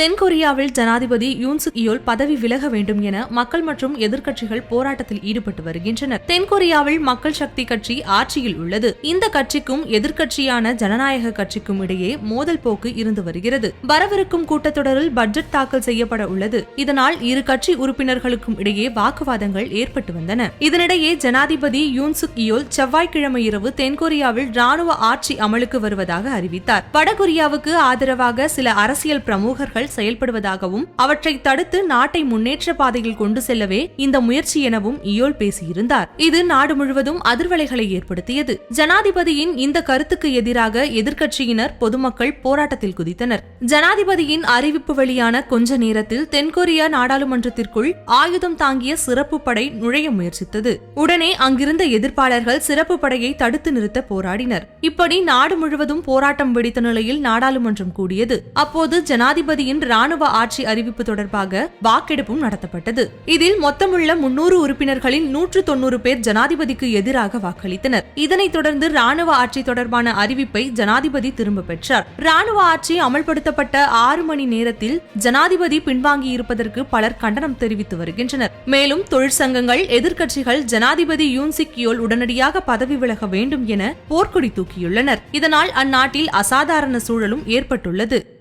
தென்கொரியாவில் ஜனாதிபதி யூன்சுக் இயோல் பதவி விலக வேண்டும் என மக்கள் மற்றும் எதிர்க்கட்சிகள் போராட்டத்தில் ஈடுபட்டு வருகின்றனர். தென்கொரியாவில் மக்கள் சக்தி கட்சி ஆட்சியில் உள்ளது. இந்த கட்சிக்கும் எதிர்க்கட்சியான ஜனநாயக கட்சிக்கும் இடையே மோதல் போக்கு இருந்து வருகிறது. வரவிருக்கும் கூட்டத்தொடரில் பட்ஜெட் தாக்கல் செய்யப்பட உள்ளது. இதனால் இரு கட்சி உறுப்பினர்களுக்கும் இடையே வாக்குவாதங்கள் ஏற்பட்டு வந்தன. இதனிடையே ஜனாதிபதி யூன்சுக் இயோல் செவ்வாய்க்கிழமை இரவு தென்கொரியாவில் ராணுவ ஆட்சி அமலுக்கு வருவதாக அறிவித்தார். வடகொரியாவுக்கு ஆதரவாக சில அரசியல் பிரமுகர்கள் செயல்படுவதாகவும் அவற்றை தடுத்து நாட்டை முன்னேற்ற பாதையில் கொண்டு செல்லவே இந்த முயற்சி எனவும் இயோல் பேசியிருந்தார். இது நாடு முழுவதும் அதிர்வலைகளை ஏற்படுத்தியது. ஜனாதிபதியின் இந்த கருத்துக்கு எதிராக எதிர்க்கட்சியினர் பொதுமக்கள் போராட்டத்தில் குதித்தனர். ஜனாதிபதியின் அறிவிப்பு வெளியான கொஞ்ச நேரத்தில் தென்கொரியா நாடாளுமன்றத்திற்குள் ஆயுதம் தாங்கிய சிறப்பு படை நுழைய முயற்சித்தது. உடனே அங்கிருந்த எதிர்ப்பாளர்கள் சிறப்பு படையை தடுத்து நிறுத்த போராடினர். இப்படி நாடு முழுவதும் போராட்டம் வெடித்த நிலையில் நாடாளுமன்றம் கூடியது. அப்போது ஜனாதிபதியின் ராணுவ ஆட்சி அறிவிப்பு தொடர்பாக வாக்கெடுப்பும் நடத்தப்பட்டது. இதில் மொத்தமுள்ள முன்னூறு உறுப்பினர்களில் நூற்று தொன்னூறு பேர் ஜனாதிபதிக்கு எதிராக வாக்களித்தனர். இதனைத் தொடர்ந்து ராணுவ ஆட்சி தொடர்பான அறிவிப்பை ஜனாதிபதி திரும்ப பெற்றார். ராணுவ ஆட்சி அமல்படுத்தப்பட்ட ஆறு மணி நேரத்தில் ஜனாதிபதி பின்வாங்கி இருப்பதற்கு பலர் கண்டனம் தெரிவித்து வருகின்றனர். மேலும் தொழிற்சங்கங்கள் எதிர்க்கட்சிகள் ஜனாதிபதி யூன்சிக் யோல் உடனடியாக பதவி விலக வேண்டும் என போர்க்கொடி தூக்கியுள்ளனர். இதனால் அந்நாட்டில் அசாதாரண சூழலும் ஏற்பட்டுள்ளது.